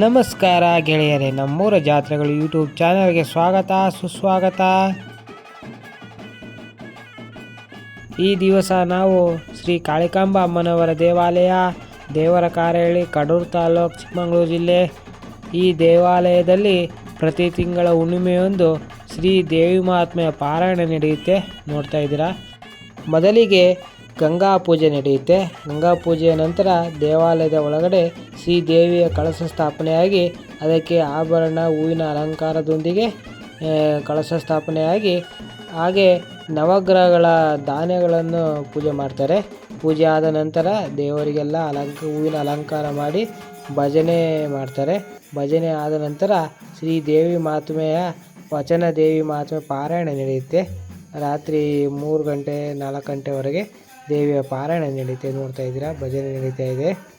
ನಮಸ್ಕಾರ ಗೆಳೆಯರೇ, ನಮ್ಮೂರ ಜಾತ್ರೆಗಳು ಯೂಟ್ಯೂಬ್ ಚಾನಲ್ಗೆ ಸ್ವಾಗತ, ಸುಸ್ವಾಗತ. ಈ ದಿವಸ ನಾವು ಶ್ರೀ ಕಾಳಿಕಾಂಬ ಅಮ್ಮನವರ ದೇವಾಲಯ, ದೇವರ ಕಾರಹಳ್ಳಿ, ಕಡೂರು ತಾಲೂಕು, ಚಿಕ್ಕಮಗಳೂರು ಜಿಲ್ಲೆ. ಈ ದೇವಾಲಯದಲ್ಲಿ ಪ್ರತಿ ತಿಂಗಳ ಹುಣ್ಣಿಮೆಯೊಂದು ಶ್ರೀ ದೇವಿ ಮಹಾತ್ಮೆಯ ಪಾರಾಯಣ ನಡೆಯುತ್ತೆ. ನೋಡ್ತಾ ಇದ್ದೀರಾ? ಮೊದಲಿಗೆ ಗಂಗಾ ಪೂಜೆ ನಡೆಯುತ್ತೆ. ಗಂಗಾ ಪೂಜೆಯ ನಂತರ ದೇವಾಲಯದ ಒಳಗಡೆ ಶ್ರೀ ದೇವಿಯ ಕಳಶ ಸ್ಥಾಪನೆಯಾಗಿ ಅದಕ್ಕೆ ಆಭರಣ, ಹೂವಿನ ಅಲಂಕಾರದೊಂದಿಗೆ ಕಳಶ ಸ್ಥಾಪನೆಯಾಗಿ ಹಾಗೆ ನವಗ್ರಹಗಳ ಧಾನ್ಯಗಳನ್ನು ಪೂಜೆ ಮಾಡ್ತಾರೆ. ಪೂಜೆ ಆದ ನಂತರ ದೇವರಿಗೆಲ್ಲ ಅಲಂಕ, ಹೂವಿನ ಅಲಂಕಾರ ಮಾಡಿ ಭಜನೆ ಮಾಡ್ತಾರೆ. ಭಜನೆ ಆದ ನಂತರ ಶ್ರೀ ದೇವಿ ಮಹಾತ್ಮೆಯ ವಚನ ದೇವಿ ಮಹಾತ್ಮೆ ಪಾರಾಯಣ ನಡೆಯುತ್ತೆ. ರಾತ್ರಿ ಮೂರು ಗಂಟೆ, ನಾಲ್ಕು ಗಂಟೆವರೆಗೆ. ದೇವಿಯ ಪಾರಾಯಣ ನಡೀತಾ ನೋಡ್ತಾ ಇದ್ದೀರಾ? ಭಜನೆ ನಡೀತಾ ಇದೆ.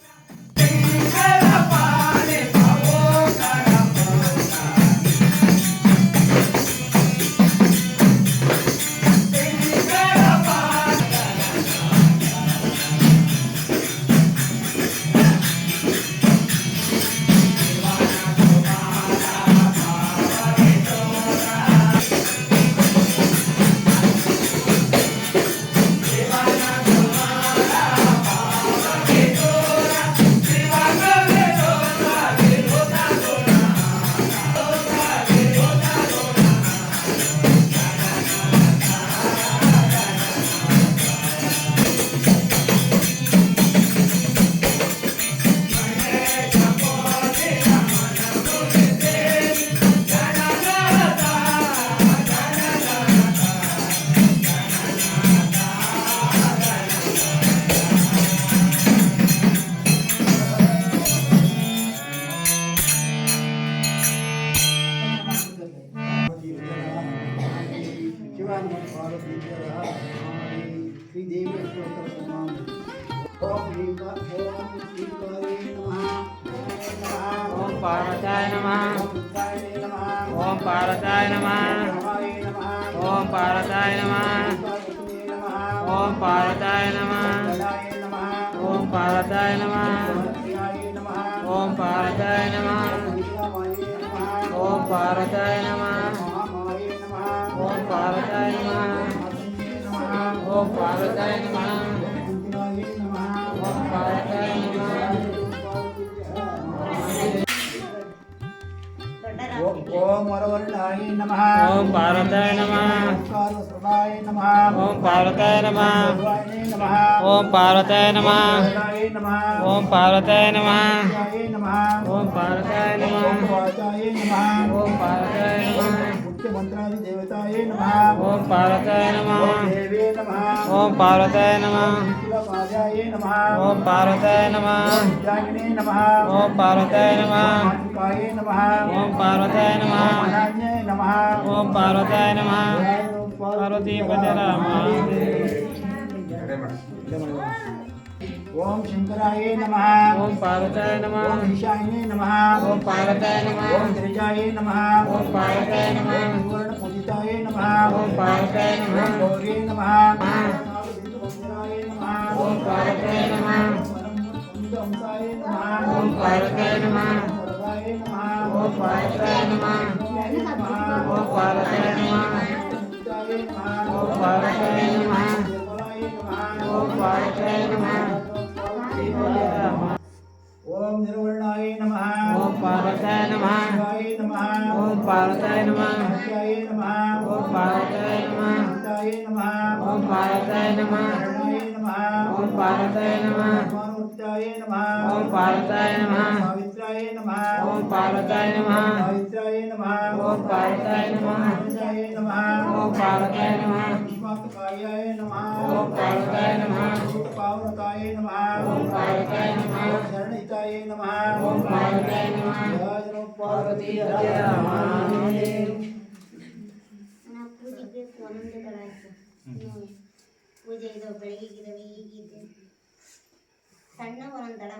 ಶ್ರೀದೇವಿ ಅಷ್ಟೋತ್ತರ ಓಂ ಶ್ರೀ ಓಂ ಶ್ರೀಕಾರೇ ನಮಃ ಓಂ ಪಾರ್ವತಾಯ ನಮಃ ಓಂ ಪಾರ್ವತಾಯ ನಮಃ ಓಂ ಪಾರ್ವತಾಯ ನಮಃ ಓಂ ಪಾರ್ವತಾಯ ನಮಃ ಓಂ ಪಾರ್ವತಾಯ ನಮಃ ಓಂ ಪಾರ್ವತಾಯ ನಮಃ ಓಂ ಪಾರ್ವತಾಯ ನಮಃ ಓಂ ಪಾರ್ವತಾಯ ನಮಃ ಓಂ ಪಾರ್ವತಾಯ ओम पार्वताय नमः ओम पार्वताय नमः ओम वरवर्णाय नमः ओम पार्वताय नमः ओम नमः पार्वताय नमः ओम पार्वताय नमः ओम पार्वताय नमः ओम पार्वताय नमः ओम पार्वताय नमः ओम पार्वताय नमः ओम पार्वतय नमः। ओम पार्वतय नमः। ओम पार्वतय नमः। ओम पार्वतय नमः। ओम पार्वतय नमः। पार्वती पद राम। ओम शंकराय नमः। ओम पार्वताय नमः। ओम ईशाय नमः। ओम पार्वताय नमः। ओम त्रिजाय नमः। ओम पार्वताय नमः। गोविंदाय नमः। ओम पार्वते नमः। गौरी नमः। ओम पार्वते नमः। ओम पार्वते नमः। ओम पार्वते नमः। ओम पार्वते नमः। ओम पार्वते नमः। ओम पार्वते नमः। ओम निर्वणाय नमः। ओम पार्वते नमः। ओम पार्वते नमः। नमः ओम भारताय नमः हिताय नमः ओम भारताय नमः रणाय नमः ओम भारताय नमः मानवताय नमः ओम भारताय नमः सावित्राय नमः ओम भारताय नमः सावित्राय नमः ओम भारताय नमः हिताय नमः ओम भारताय नमः विश्वाकायाय नमः ओम भारताय नमः पावनताय ओम भारताय नमः शरणिताय नमः ओम भारताय नमः पार्वती नमः। ಒಂದೊಂದುಗಳಾಯಿತು ಪೂಜೆ ಇದು ಬೆಳಗ್ಗೆ ಗಿಡವೆ ಹೀಗಿದೆ. ಸಣ್ಣ ಒಂದೊಂದು ದಳ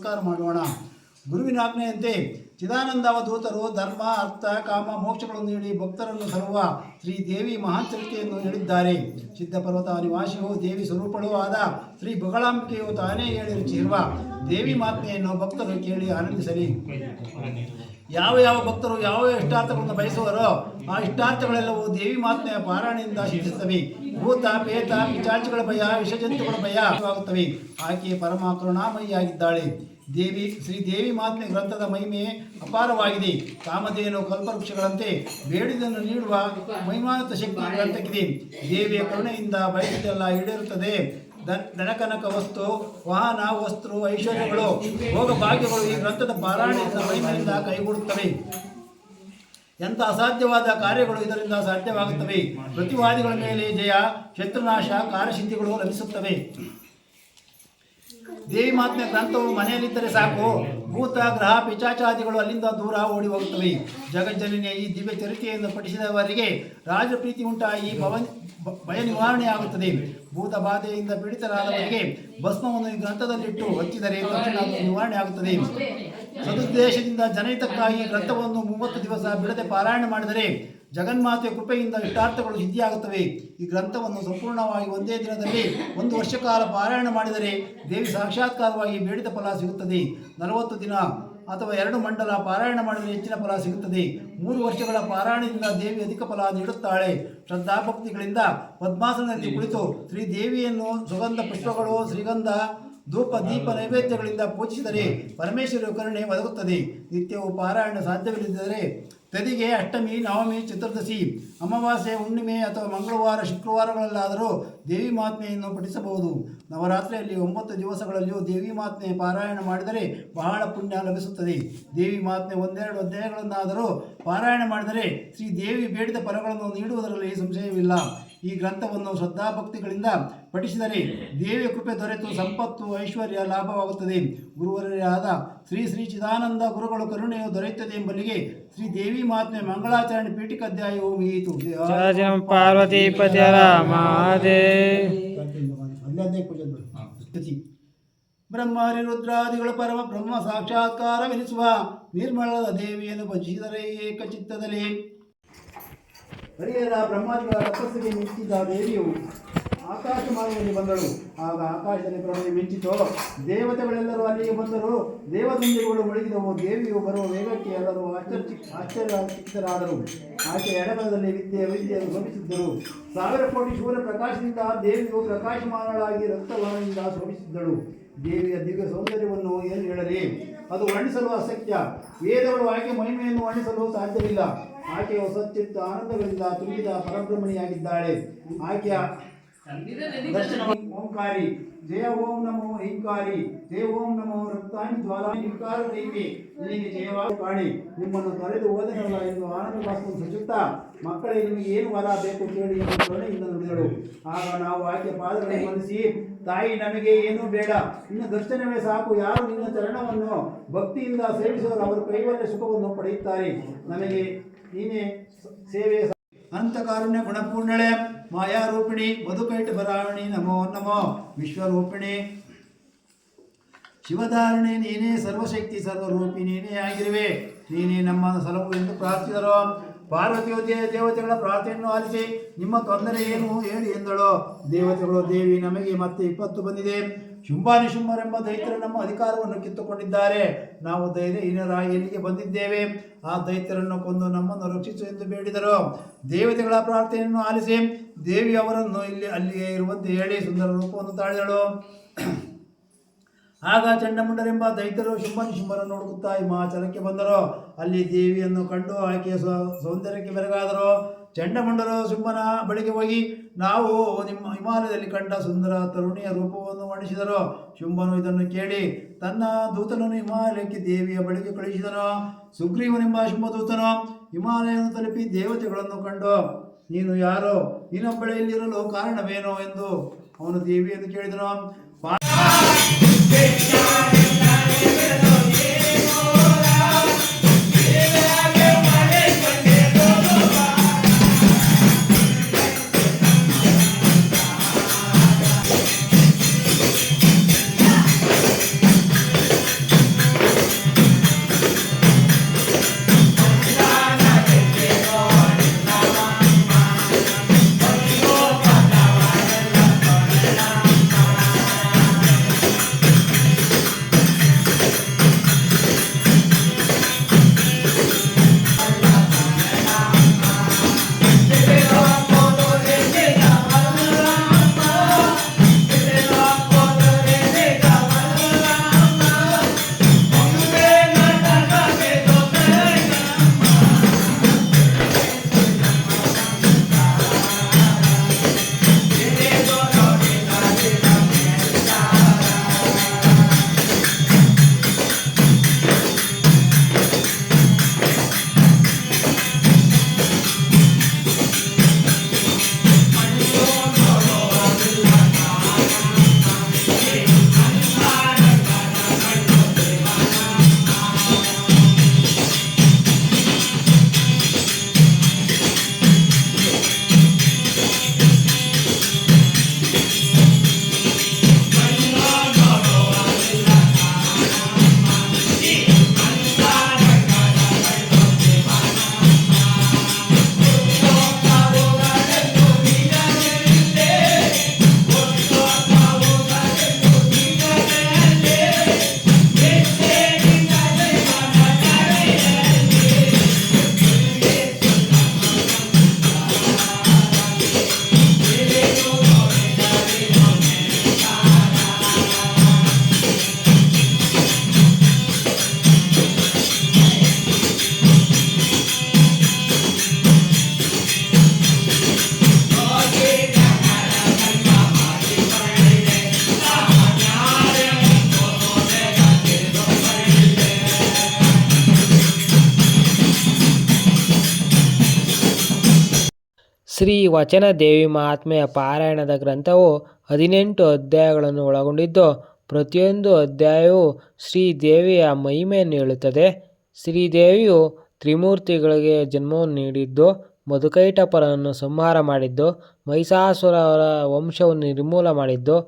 ನಮಸ್ಕಾರ ಮಾಡೋಣ. ಗುರುವಿನ ಆಜ್ಞೆಯಂತೆ ಚಿದಾನಂದ ಅವಧೂತರು ಧರ್ಮ, ಅರ್ಥ, ಕಾಮ, ಮೋಕ್ಷಗಳನ್ನು ನೀಡಿ ಭಕ್ತರನ್ನು ತರುವ ಶ್ರೀ ದೇವಿ ಮಹಾಚರಿಕೆಯನ್ನು ಹೇಳಿದ್ದಾರೆ ಸಿದ್ಧಪರ್ವತ ನಿವಾಸಿಯು ದೇವಿ ಸ್ವರೂಪಳೂ ಆದ ಶ್ರೀ ಬಗಳಾಂಬಿಕೆಯು ತಾನೇ ಹೇಳಿ ರುಚಿರುವ ದೇವಿ ಮಾತ್ಮೆಯನ್ನು ಭಕ್ತರು ಕೇಳಿ ಆನಂದಿಸಲಿ. ಯಾವ ಯಾವ ಭಕ್ತರು ಯಾವ ಇಷ್ಟಾರ್ಥಗಳನ್ನು ಬಯಸುವರೋ ಆ ಇಷ್ಟಾರ್ಥಗಳೆಲ್ಲವೂ ದೇವಿ ಮಾತನೆಯ ಪಾರಾಯಣದಿಂದ ಶಿಕ್ಷಿಸುತ್ತವೆ ಭೂತ ಪೇತ ಪಿಚಾಚಿಗಳ ಭಯ, ವಿಷಜಂತುಗಳ ಭಯ ಆಗುತ್ತವೆ ಆಕೆ ಪರಮ ಕರುಣಾಮಯಿಯಾಗಿದ್ದಾಳೆ ದೇವಿ, ಶ್ರೀ ದೇವಿ ಮಾತನೆ ಗ್ರಂಥದ ಮಹಿಮೆ ಅಪಾರವಾಗಿದೆ. ಕಾಮಧೇನು ಕಲ್ಪವೃಕ್ಷಗಳಂತೆ ಬೇಡಿದನ್ನು ನೀಡುವ ಮಹಿಮಾನತ ಶಕ್ತಿ ಗ್ರಂಥಕ್ಕಿದೆ. ದೇವಿಯ ಕರುಣೆಯಿಂದ ಬಯಸಿದೆಲ್ಲ ಈಡೇರುತ್ತದೆ. ದನಕನಕ ವಸ್ತು, ವಾಹನ, ವಸ್ತು, ಐಶ್ವರ್ಯಗಳು ಭೋಗ ಭಾಗ್ಯಗಳು ಈ ಗ್ರಂಥದ ಪಾರಾಯಣದಿಂದ ಮಹಿಮೆಯಿಂದ ಕೈಗೂಡುತ್ತವೆ. ಎಂಥ ಅಸಾಧ್ಯವಾದ ಕಾರ್ಯಗಳು ಇದರಿಂದ ಸಾಧ್ಯವಾಗುತ್ತವೆ. ಪ್ರತಿವಾದಿಗಳ ಮೇಲೆ ಜಯ, ಶತ್ರುನಾಶ, ಕಾರ್ಯಸಿದ್ಧಿಗಳು ಲಭಿಸುತ್ತವೆ. ದೇವಿ ಮಾತ್ಮೆ ಗ್ರಂಥವು ಮನೆಯಲ್ಲಿದ್ದರೆ ಸಾಕು. ಭೂತ, ಗ್ರಹ, ಪಿಚಾಚಾದಿಗಳು ಅಲ್ಲಿಂದ ದೂರ ಓಡಿ ಹೋಗುತ್ತವೆ ಜಗಜ್ಜನನಿಯ ಈ ದಿವ್ಯ ಚರಿತೆಯನ್ನು ಪಠಿಸಿದವರಿಗೆ ರಾಜ ಪ್ರೀತಿ ಉಂಟಾಗಿ ಭವ ಭಯ ನಿವಾರಣೆ ಆಗುತ್ತದೆ ಭೂತ ಬಾಧೆಯಿಂದ ಪೀಡಿತರಾದವರಿಗೆ ಭಸ್ಮವನ್ನು ಈ ಗ್ರಂಥದಲ್ಲಿಟ್ಟು ಹಚ್ಚಿದರೆ ನಿವಾರಣೆ ಆಗುತ್ತದೆ ಸದುದ್ದೇಶದಿಂದ ಜನಹಿತಕ್ಕಾಗಿ ಗ್ರಂಥವನ್ನು ಮೂವತ್ತು ದಿವಸ ಬಿಡದೆ ಪಾರಾಯಣ ಮಾಡಿದರೆ ಜಗನ್ಮಾತೆಯ ಕೃಪೆಯಿಂದ ಇಷ್ಟಾರ್ಥಗಳು ಸಿದ್ಧಿಯಾಗುತ್ತವೆ. ಈ ಗ್ರಂಥವನ್ನು ಸಂಪೂರ್ಣವಾಗಿ ಒಂದೇ ದಿನದಲ್ಲಿ ಒಂದು ವರ್ಷ ಕಾಲ ಪಾರಾಯಣ ಮಾಡಿದರೆ ದೇವಿ ಸಾಕ್ಷಾತ್ಕಾರವಾಗಿ ಬೇಡಿದ ಫಲ ಸಿಗುತ್ತದೆ. ನಲವತ್ತು ದಿನ ಅಥವಾ ಎರಡು ಮಂಡಲ ಪಾರಾಯಣ ಮಾಡಿದರೆ ಹೆಚ್ಚಿನ ಫಲ ಸಿಗುತ್ತದೆ. ಮೂರು ವರ್ಷಗಳ ಪಾರಾಯಣದಿಂದ ದೇವಿ ಅಧಿಕ ಫಲ ನೀಡುತ್ತಾಳೆ. ಶ್ರದ್ಧಾಭಕ್ತಿಗಳಿಂದ ಪದ್ಮಾಸನದಲ್ಲಿ ಕುಳಿತು ಶ್ರೀ ದೇವಿಯನ್ನು ಸುಗಂಧ ಪುಷ್ಪಗಳು, ಶ್ರೀಗಂಧ, ಧೂಪ, ದೀಪ ನೈವೇದ್ಯಗಳಿಂದ ಪೂಜಿಸಿದರೆ ಪರಮೇಶ್ವರ ಕರುಣೆ ಒದಗುತ್ತದೆ. ನಿತ್ಯವು ಪಾರಾಯಣ ಸಾಧ್ಯವಿಲ್ಲದಿದ್ದರೆ ತದಿಗೆ ಅಷ್ಟಮಿ, ನವಮಿ, ಚತುರ್ದಶಿ, ಅಮಾವಾಸ್ಯೆ, ಹುಣ್ಣಿಮೆ ಅಥವಾ ಮಂಗಳವಾರ, ಶುಕ್ರವಾರಗಳಲ್ಲಾದರೂ ದೇವಿ ಮಾತ್ಮೆಯನ್ನು ಪಠಿಸಬಹುದು. ನವರಾತ್ರಿಯಲ್ಲಿ ಒಂಬತ್ತು ದಿವಸಗಳಲ್ಲಿಯೂ ದೇವಿ ಮಾತ್ಮೆ ಪಾರಾಯಣ ಮಾಡಿದರೆ ಬಹಳ ಪುಣ್ಯ ಲಭಿಸುತ್ತದೆ. ದೇವಿ ಮಾತ್ಮೆ ಒಂದೆರಡು ಅಧ್ಯಾಯಗಳನ್ನಾದರೂ ಪಾರಾಯಣ ಮಾಡಿದರೆ ಶ್ರೀ ದೇವಿ ಬೇಡಿದ ಫಲಗಳನ್ನು ನೀಡುವುದರಲ್ಲಿ ಸಂಶಯವಿಲ್ಲ. ಈ ಗ್ರಂಥವನ್ನು ಶ್ರದ್ಧಾಭಕ್ತಿಗಳಿಂದ ಪಠಿಸಿದರೆ ದೇವಿಯ ಕೃಪೆ ದೊರೆತು ಸಂಪತ್ತು ಐಶ್ವರ್ಯ ಲಾಭವಾಗುತ್ತದೆ. ಗುರುವರಾದ ಶ್ರೀ ಶ್ರೀ ಚಿದಾನಂದ ಗುರುಗಳು ಕರುಣೆಯು ದೊರೆಯುತ್ತದೆ ಎಂಬಲ್ಲಿಗೆ ಶ್ರೀ ದೇವಿ ಮಾತ್ಮೆ ಮಂಗಳಾಚರಣೆ ಪೀಠಿಕ ಅಧ್ಯಾಯವು ಮುಗಿಯಿತು. ಜಯ ಪಾರ್ವತಿ. ಬ್ರಹ್ಮಾರಿ ರುದ್ರಾದಿಗಳು ಪರಮ ಬ್ರಹ್ಮ ಸಾಕ್ಷಾತ್ಕಾರವೆನಿಸುವ ನಿರ್ಮಲದ ದೇವಿಯನ್ನು ಭಜಿಸಿದರೆ ಏಕಚಿತ್ತದಲ್ಲಿ ಹರಿಹರ ಬ್ರಹ್ಮಾದಿಗಳ ತಪಸ್ಸಿಗೆ ಮಿಂಚಿದ ದೇವಿಯು ಆಕಾಶ ಮಾರ್ಗದಲ್ಲಿ ಬಂದಳು. ಆಗ ಆಕಾಶದಲ್ಲಿ ಪ್ರಭೆ ಮಿಂಚಿತು ದೇವತೆಗಳೆಲ್ಲರೂ ಅಲ್ಲಿಗೆ ಬಂದರು. ದೇವದಂದಿಗಳು ಮುಳುಗಿದವು. ದೇವಿಯು ಬರುವ ವೇಗಕ್ಕೆ ಎಲ್ಲರೂ ಆಶ್ಚರ್ಯ ಆಶ್ಚರ್ಯ ಆಶ್ಚರ್ಯಚಕಿತರಾದರು. ಆಕೆ ಎಡಬಲದಲ್ಲಿ ವಿದ್ಯೆ ವಿದ್ಯೆಯನ್ನು ಶೋಭಿಸಿದ್ದರು. ಸಾವಿರ ಕೋಟಿ ಸೂರ್ಯ ಪ್ರಕಾಶದಿಂದ ದೇವಿಯು ಪ್ರಕಾಶಮಾನಳಾಗಿ ರಕ್ತವರ್ಣದಿಂದ ಶೋಭಿಸಿದ್ದಳು. ದೇವಿಯ ದಿವ್ಯ ಸೌಂದರ್ಯವನ್ನು ಏನು ಹೇಳಲಿ? ಅದು ವರ್ಣಿಸಲು ಅಸತ್ಯ ವೇದಗಳು ಆಕೆ ಮಹಿಮೆಯನ್ನು ವರ್ಣಿಸಲು ಸಾಧ್ಯವಿಲ್ಲ. ಆಕೆಯು ಸಚ್ಚಿತ್ತ, ಆನಂದಗಳಿಂದ ತುಂಬಿದ ಪರಬ್ರಹ್ಮಣಿಯಾಗಿದ್ದಾಳೆ. ಆಕೆಯ ದರ್ಶನ ಓಂಕಾರಿ, ಜಯ ಓಂ ನಮೋ ಹಿಂಕಾರಿ, ಜಯ ಓಂ ನಮೋ ರಕ್ತಾನಿ ಜ್ವಾಲಾ ಹಿಂಕಾರ ದೇವಿ, ನಿನಗೆ ಜಯವಾಗಿ ಕಾಣಿ. ನಿಮ್ಮನ್ನು ತೊರೆದು ಓದನಲ್ಲ ಎಂದು ಆನಂದ ಭಾಸ್ಕರ್ ಸಚುತ್ತಾ ಮಕ್ಕಳೇ, ನಿಮಗೆ ಏನು ವರ ಬೇಕು ಕೇಳಿ ಎಂದು ಕರುಣೆಯಿಂದ ನುಡಿದಳು. ಆಗ ನಾವು ಆಕೆ ಪಾದಗಳಿಗೆ ಬಂಧಿಸಿ ತಾಯಿ, ನಮಗೆ ಏನೂ ಬೇಡ. ನಿನ್ನ ದರ್ಶನವೇ ಸಾಕು. ಯಾರು ನಿನ್ನ ಚರಣವನ್ನು ಭಕ್ತಿಯಿಂದ ಸೇವಿಸುವರು ಅವರು ಕೈವಲ್ಯ ಸುಖವನ್ನು ಪಡೆಯುತ್ತಾರೆ. ನಮಗೆ ನೀನೇ ಸೇವೆ ಅಂತಕಾರುಣ್ಯ ಗುಣಪೂರ್ಣಳೆ, ಮಾಯಾರೂಪಿಣಿ, ಮಧುಕೈಟ ಬರಾವಣಿ, ನಮೋ ನಮೋ, ವಿಶ್ವರೂಪಿಣಿ. ಶಿವಧಾರಣೆ ನೀನೇ, ಸರ್ವಶಕ್ತಿ ಸರ್ವರೂಪಿ ನೀನೇ ಆಗಿರುವೆ. ನೀನೇ ನಮ್ಮ ಸಲಹು ಎಂದು ಪ್ರಾರ್ಥಿಸಿದರು. ಪಾರ್ವತಿಯು ದೇವತೆಗಳ ಪ್ರಾರ್ಥನೆಯನ್ನು ಆಲಿಸಿ, ನಿಮ್ಮ ತೊಂದರೆ ಏನು ಹೇಳಿ ಎಂದಳು. ದೇವತೆಗಳು, ದೇವಿ ನಮಗೆ ಮತ್ತೆ ಇಪ್ಪತ್ತು ಬಂದಿದೆ. ಶುಂಭಾನಿ ಶುಂಭರೆಂಬ ದೈತ್ಯರು ನಮ್ಮ ಅಧಿಕಾರವನ್ನು ಕಿತ್ತುಕೊಂಡಿದ್ದಾರೆ. ನಾವು ಧೈರ್ಯಹೀನರಾಗಿ ಎಲ್ಲಿಗೆ ಬಂದಿದ್ದೇವೆ? ಆ ದೈತ್ಯರನ್ನು ಕೊಂದು ನಮ್ಮನ್ನು ರಕ್ಷಿಸು ಎಂದು ಬೇಡಿದರು. ದೇವತೆಗಳ ಪ್ರಾರ್ಥನೆಯನ್ನು ಆಲಿಸಿ, ದೇವಿ ಅವರನ್ನು ಇಲ್ಲಿ ಅಲ್ಲಿಯೇ ಇರುವಂತೆ ಹೇಳಿ ಸುಂದರ ರೂಪವನ್ನು ತಾಳಿದಳು. ಆಗ ಚಂಡಮುಂಡರೆಂಬ ದೈತ್ಯರು ಶುಂಭನ ಶುಂಭರನ್ನು ನೋಡುತ್ತಾ ಹಿಮಾಚಲಕ್ಕೆ ಬಂದರು. ಅಲ್ಲಿ ದೇವಿಯನ್ನು ಕಂಡು ಆಕೆಯ ಸೌಂದರ್ಯಕ್ಕೆ ಬೆರಗಾದರು. ಚಂಡಮುಂಡರು ಶುಂಭನ ಬಳಿಗೆ ಹೋಗಿ, ನಾವು ನಿಮ್ಮ ಹಿಮಾಲಯದಲ್ಲಿ ಕಂಡ ಸುಂದರ ತರುಣಿಯ ರೂಪವನ್ನು ವರ್ಣಿಸಿದರು. ಶುಂಭನು ಇದನ್ನು ಕೇಳಿ, ತನ್ನ ದೂತನನ್ನು ಹಿಮಾಲಯಕ್ಕೆ ದೇವಿಯ ಬಳಿಗೆ ಕಳುಹಿಸಿದನು. ಸುಗ್ರೀವನೆಂಬ ಶುಂಭದೂತನು ಹಿಮಾಲಯವನ್ನು ತಲುಪಿ ದೇವತೆಗಳನ್ನು ಕಂಡು, ನೀನು ಯಾರೋ ನಿನ್ನ ಬಳಿಯಲ್ಲಿರಲು ಕಾರಣವೇನೋ ಎಂದು ಅವನು ದೇವಿಯನ್ನು ಕೇಳಿದನು. Big time. ಶ್ರೀ ವಚನ ದೇವಿ ಮಹಾತ್ಮೆಯ ಪಾರಾಯಣದ ಗ್ರಂಥವು ಹದಿನೆಂಟು ಅಧ್ಯಾಯಗಳನ್ನು ಒಳಗೊಂಡಿದ್ದು, ಪ್ರತಿಯೊಂದು ಅಧ್ಯಾಯವು ಶ್ರೀ ದೇವಿಯ ಮಹಿಮೆಯನ್ನು ಹೇಳುತ್ತದೆ ಶ್ರೀದೇವಿಯು ತ್ರಿಮೂರ್ತಿಗಳಿಗೆ ಜನ್ಮವನ್ನು ನೀಡಿದ್ದು ಮಧುಕೈಟಪರನ್ನು ಸಂಹಾರ ಮಾಡಿದ್ದು, ಮಹಿಷಾಸುರರ ವಂಶವನ್ನು ನಿರ್ಮೂಲ ಮಾಡಿದ್ದು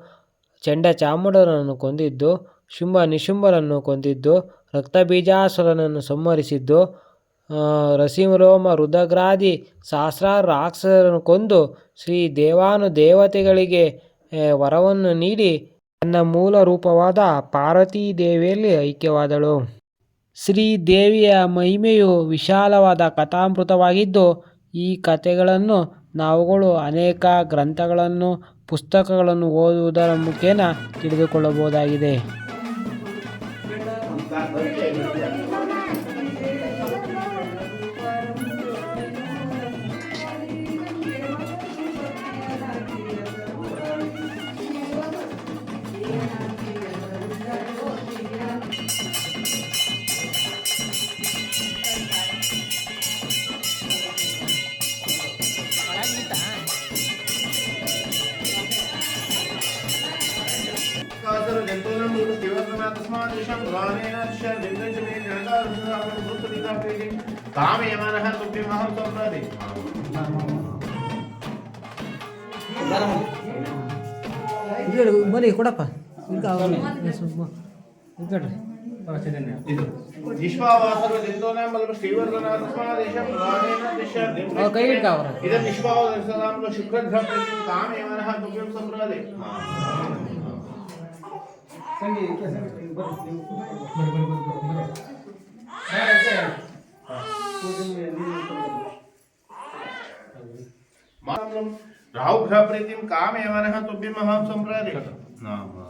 ಚಂಡ ಚಾಮುಂಡರನ್ನು ಕೊಂದಿದ್ದು, ಶುಂಭ ನಿಶುಂಭರನ್ನು ಕೊಂದಿದ್ದು, ರಕ್ತಬೀಜಾಸುರನನ್ನು ಸಂಹರಿಸಿದ್ದು ರಸಿರೋಮ ರುದ್ರಗ್ರಾದಿ ಸಹಸ್ರಾರು ರಾಕ್ಷಸರನ್ನು ಕೊಂದು ಶ್ರೀ ದೇವಾನು ದೇವತೆಗಳಿಗೆ ವರವನ್ನು ನೀಡಿ ತನ್ನ ಮೂಲ ರೂಪವಾದ ಪಾರ್ವತೀ ದೇವಿಯಲ್ಲಿ ಐಕ್ಯವಾದಳು. ಶ್ರೀ ದೇವಿಯ ಮಹಿಮೆಯು ವಿಶಾಲವಾದ ಕಥಾಮೃತವಾಗಿದ್ದು, ಈ ಕಥೆಗಳನ್ನು ನಾವುಗಳು ಅನೇಕ ಗ್ರಂಥಗಳನ್ನು, ಪುಸ್ತಕಗಳನ್ನು ಓದುವುದರ ಮುಖೇನ ತಿಳಿದುಕೊಳ್ಳಬಹುದಾಗಿದೆ. ಬಲಮ ಶ್ರೀವರ್ಧನ ತಸ್ಮಾತ್ ದಿಶಂ ಗಾನೇನ ದಿಶ ಕೈ ಹಿಡ್ಕ ಅವ್ರ. राहुभ्य प्रीतिम काम एवं तुभ्यम हम संप्रेरित नाम।